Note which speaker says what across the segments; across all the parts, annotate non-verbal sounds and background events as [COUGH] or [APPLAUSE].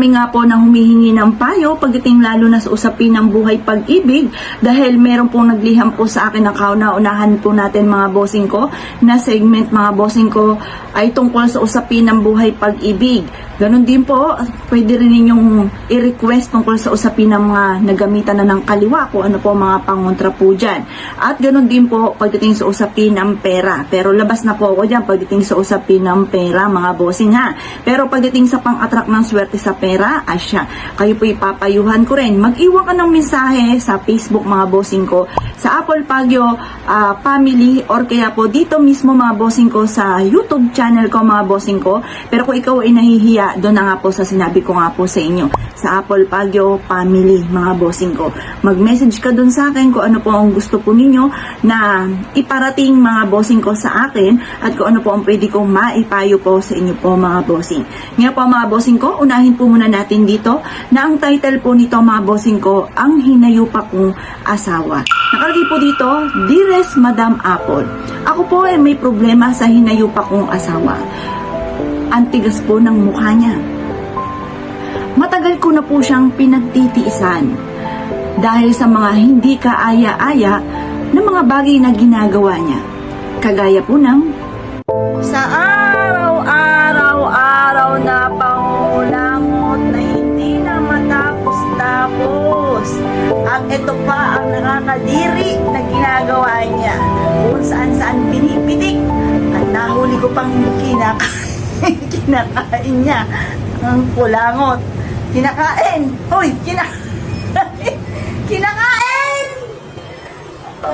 Speaker 1: marami nga po na humihingi ng payo pagdating lalo na sa usapin ng buhay pag-ibig dahil meron pong nagliham po sa akin ng kauna-unahan po natin mga bossing ko na segment mga bossing ko ay tungkol sa usapin ng buhay pag-ibig. Ganon din po, pwede rin ninyong i-request tungkol sa usapin ng mga nagamitan na ng kaliwa kung ano po mga pangontra po dyan. At ganon din po pagdating sa usapin ng pera. Pero labas na po ako dyan pagdating sa usapin ng pera mga bossing ha. Pero pagdating sa pang-attract ng swerte sa pera, asya, kayo po ipapayuhan ko rin. Mag-iwan ka ng mensahe sa Facebook mga bossing ko, sa Apple Pagyo ah, Family or kaya po dito mismo mga bossing ko sa YouTube channel ko mga bossing ko. Pero kung ikaw ay nahihiya, doon na nga po sa sinabi ko nga po sa inyo sa Apple Pagyo Family mga bossing ko. Mag-message ka doon sa akin kung ano po ang gusto po ninyo na iparating mga bossing ko sa akin at kung ano po ang pwede kong maipayo po sa inyo po mga bossing. Ngayon po mga bossing ko, unahin po muna natin dito na ang title po nito mga bossing ko, ang hinayupa kong asawa. Nakalagay po dito, Dearest Madam Apple, ako po ay may problema sa hinayupa kong asawa. Ang tigas po ng mukha niya. Matagal ko na po siyang pinagtitiisan dahil sa mga hindi kaaya-aya na mga bagay na ginagawa niya. Kagaya po ng pang kinakain, [LAUGHS] kinakain niya ang kulangot. Kinakain! Hoy! [LAUGHS] Kinakain! Kinakain! [LAUGHS]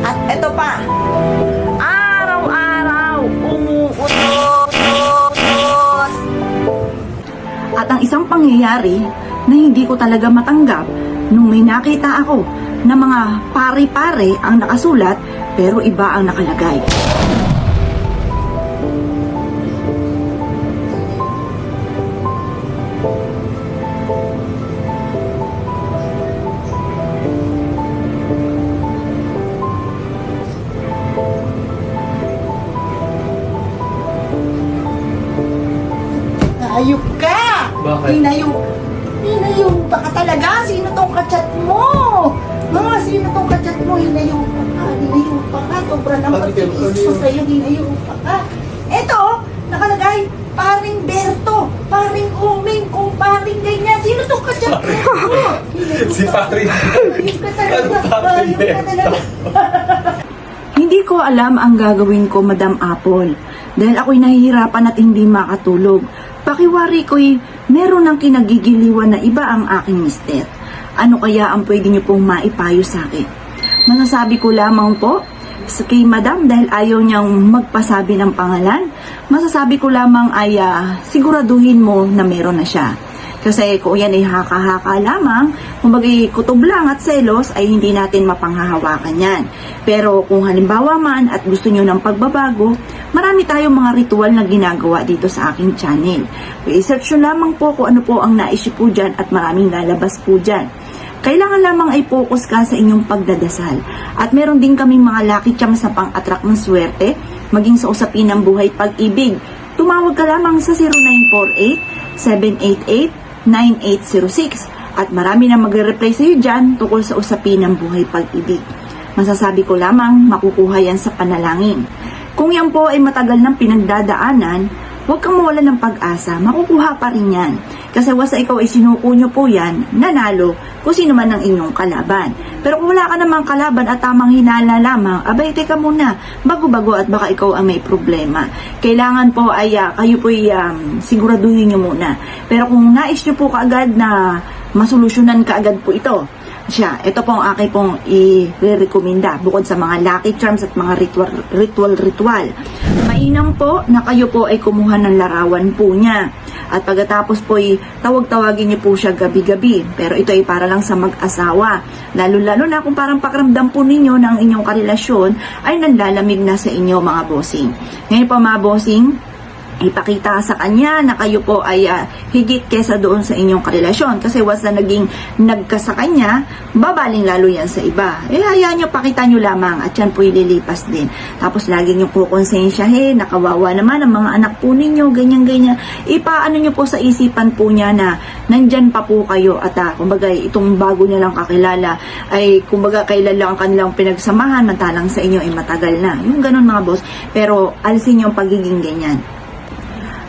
Speaker 1: At ito pa, araw-araw, umuutot. At ang isang pangyayari na hindi ko talaga matanggap nung may nakita ako na mga pare-pare ang nakasulat pero iba ang nakalagay. Ayup ka!
Speaker 2: Bakit?
Speaker 1: Hinayup. Hinayup pa ka talaga. Sino tong kachat mo? Mga sino tong kachat mo? Hinayup pa ka. Hinayup pa ka. Sobra ng pagtiis ko sa'yo. Hinayup pa ka. Eto, nakalagay. Paring Berto. Paring Uming. Kung paring ganyan. Sino tong kachat mo?
Speaker 2: Si. Paring-
Speaker 1: Hayop ka talaga.
Speaker 2: Ano Paring
Speaker 1: talaga.
Speaker 3: Hindi ko alam ang gagawin ko, Madam Apple. Dahil ako'y nahihirapan at hindi makatulog. Pakiwari ko'y meron ng kinagigiliwan na iba ang aking mister. Ano kaya ang pwede niyo pong maipayo sa akin? Masasabi ko lamang po sa kay Madam dahil ayaw niyang magpasabi ng pangalan. Masasabi ko lamang ay ah, siguraduhin mo na meron na siya. Kasi kung yan ay haka-haka lamang, kumbaga kutob lang at selos, ay hindi natin mapanghahawakan yan. Pero kung halimbawa man at gusto nyo ng pagbabago, marami tayong mga ritual na ginagawa dito sa aking channel. I-search nyo lamang po kung ano po ang naisip po dyan at maraming lalabas po dyan. Kailangan lamang ay focus ka sa inyong pagdadasal. At meron din kaming mga lucky charms sa pang-attract ng swerte, maging sa usapin ng buhay pag-ibig. Tumawag ka lamang sa 0948-788-9806 at marami na magre-reply sa iyo dyan tungkol sa usapin ng buhay pag-ibig. Masasabi ko lamang makukuha yan sa panalangin. Kung yan po ay matagal ng pinagdadaanan, huwag kang mawala ng pag-asa, makukuha pa rin yan. Kasi wasa ikaw ay sinuko nyo po yan, nanalo, kung sino man ang inyong kalaban. Pero kung wala ka namang kalaban at tamang hinala lamang, abay, teka muna, bago-bago at baka ikaw ang may problema. Kailangan po ay ah, kayo po ay um, siguraduhin nyo muna. Pero kung nais nyo po kaagad na masolusyonan kaagad po ito, siya. Ito po ang aking pong i-recommenda bukod sa mga lucky charms at mga ritual, ritual, ritual. Mainam po na kayo po ay kumuha ng larawan po niya. At pagkatapos po ay tawag-tawagin niyo po siya gabi-gabi. Pero ito ay para lang sa mag-asawa. Lalo-lalo na kung parang pakiramdam po ninyo ng inyong karelasyon ay nanlalamig na sa inyo mga bossing. Ngayon po mga bossing,
Speaker 1: ipakita sa kanya na kayo po ay ah, higit kesa doon sa inyong karelasyon. Kasi once na naging nagka sa kanya, babaling lalo yan sa iba. Eh, hayaan nyo, pakita nyo lamang at yan po ililipas din. Tapos lagi nyo po konsensyahin, nakawawa naman ang mga anak po ninyo, ganyan-ganyan. Ipaano nyo po sa isipan po niya na nandyan pa po kayo at ah, kumbaga itong bago niya lang kakilala ay kumbaga kailan lang ang kanilang pinagsamahan, mantalang sa inyo ay matagal na. Yung ganun mga boss. Pero alisin yung pagiging ganyan.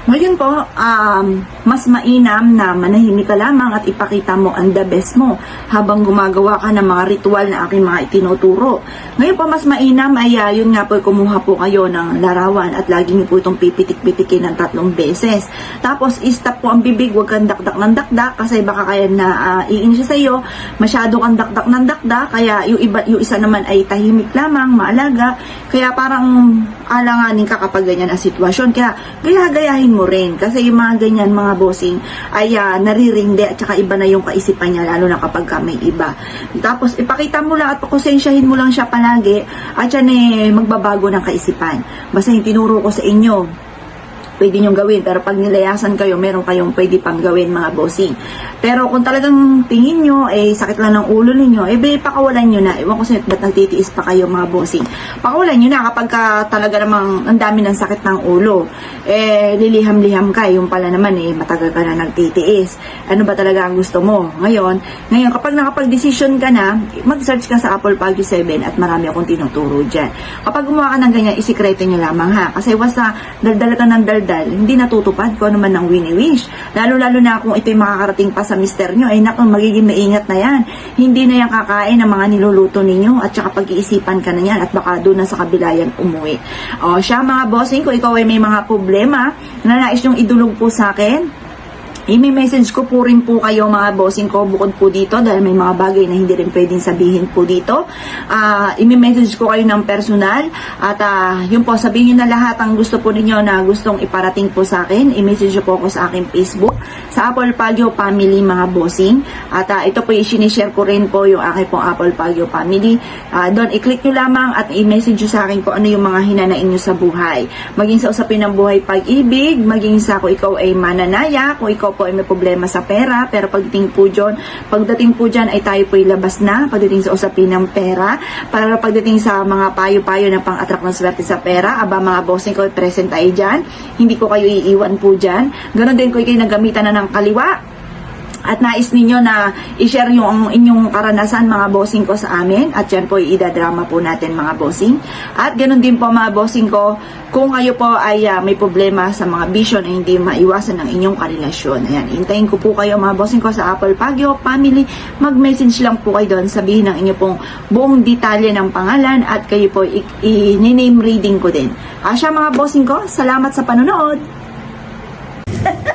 Speaker 1: Ngayon po, um, mas mainam na manahimik ka lamang at ipakita mo ang the best mo habang gumagawa ka ng mga ritual na aking mga itinuturo. Ngayon po, mas mainam ay uh, yun nga po, kumuha po kayo ng larawan at lagi niyo po itong pipitik-pitikin ng tatlong beses. Tapos, istop po ang bibig, huwag kang dakdak ng dakdak kasi baka kaya na uh, iin siya sa iyo, masyado kang dakdak ng dakdak, kaya yung, iba, yung isa naman ay tahimik lamang, maalaga, kaya parang alanganin ka kapag ganyan ang sitwasyon. Kaya gaya-gayahin mo rin. Kasi yung mga ganyan, mga bossing, ay uh, naririndi at saka iba na yung kaisipan niya, lalo na kapag ka may iba. Tapos ipakita mo lang at pakonsensyahin mo lang siya palagi at yan eh, magbabago ng kaisipan. Basta yung tinuro ko sa inyo, pwede nyo gawin. Pero pag nilayasan kayo, meron kayong pwede pang gawin mga bossing. Pero kung talagang tingin nyo, eh, sakit lang ng ulo ninyo, eh, be, pakawalan nyo na. Ewan ko sa ba't nagtitiis pa kayo mga bossing. Pakawalan nyo na kapag ka talaga namang ang dami ng sakit ng ulo. Eh, liliham-liham ka. Yung pala naman, eh, matagal ka na nagtitiis. Ano ba talaga ang gusto mo? Ngayon, ngayon kapag nakapag-decision ka na, mag-search ka sa Apple Pag 7 at marami akong tinuturo dyan. Kapag gumawa ka ng ganyan, isikreto nyo lamang ha. Kasi basta daldal ka ng daldal, hindi natutupad ko naman ng wini-wish. Lalo-lalo na kung ito'y makakarating pa sa mister nyo, ay naku, magiging maingat na yan. Hindi na yan kakain ng mga niluluto ninyo at saka pag-iisipan ka na yan at baka doon na sa kabilayan umuwi. O, siya mga bossing, kung ikaw ay may mga problema na nais nyong idulog po sa akin, I-message ko po rin po kayo mga bossing ko bukod po dito dahil may mga bagay na hindi rin pwedeng sabihin po dito. Ah, i-message ko kayo ng personal at ah, yun po sabihin na lahat ang gusto po ninyo na gustong iparating po sa akin. I-message po ako sa aking Facebook sa Apple Pagyo Family mga bossing. At ah, ito po i-share ko rin po yung aking pong Apple Pagyo Family. Ah, doon i-click nyo lamang at i-message nyo sa akin kung ano yung mga hinanain nyo sa buhay. Maging sa usapin ng buhay pag-ibig, maging sa kung ikaw ay mananaya, kung ikaw po ay may problema sa pera, pero pagdating po dyan, pagdating po dyan ay tayo po ilabas na, pagdating sa usapin ng pera, para pagdating sa mga payo-payo na pang-attract ng swerte sa pera, aba mga bossing ko, present tayo dyan, hindi ko kayo iiwan po dyan, ganon din ko kayo nagamitan na ng kaliwa, at nais ninyo na i-share yung inyong karanasan mga bossing ko sa amin. At yan po idadrama po natin mga bossing. At ganun din po mga bossing ko kung kayo po ay ah, may problema sa mga vision ay hindi maiwasan ng inyong karelasyon. Ayan, hintayin ko po kayo mga bossing ko sa Apple Pagyo Family. Mag-message lang po kayo doon. Sabihin ng inyo pong buong detalye ng pangalan at kayo po i-name reading ko din. Siya mga bossing ko, salamat sa panonood [LAUGHS]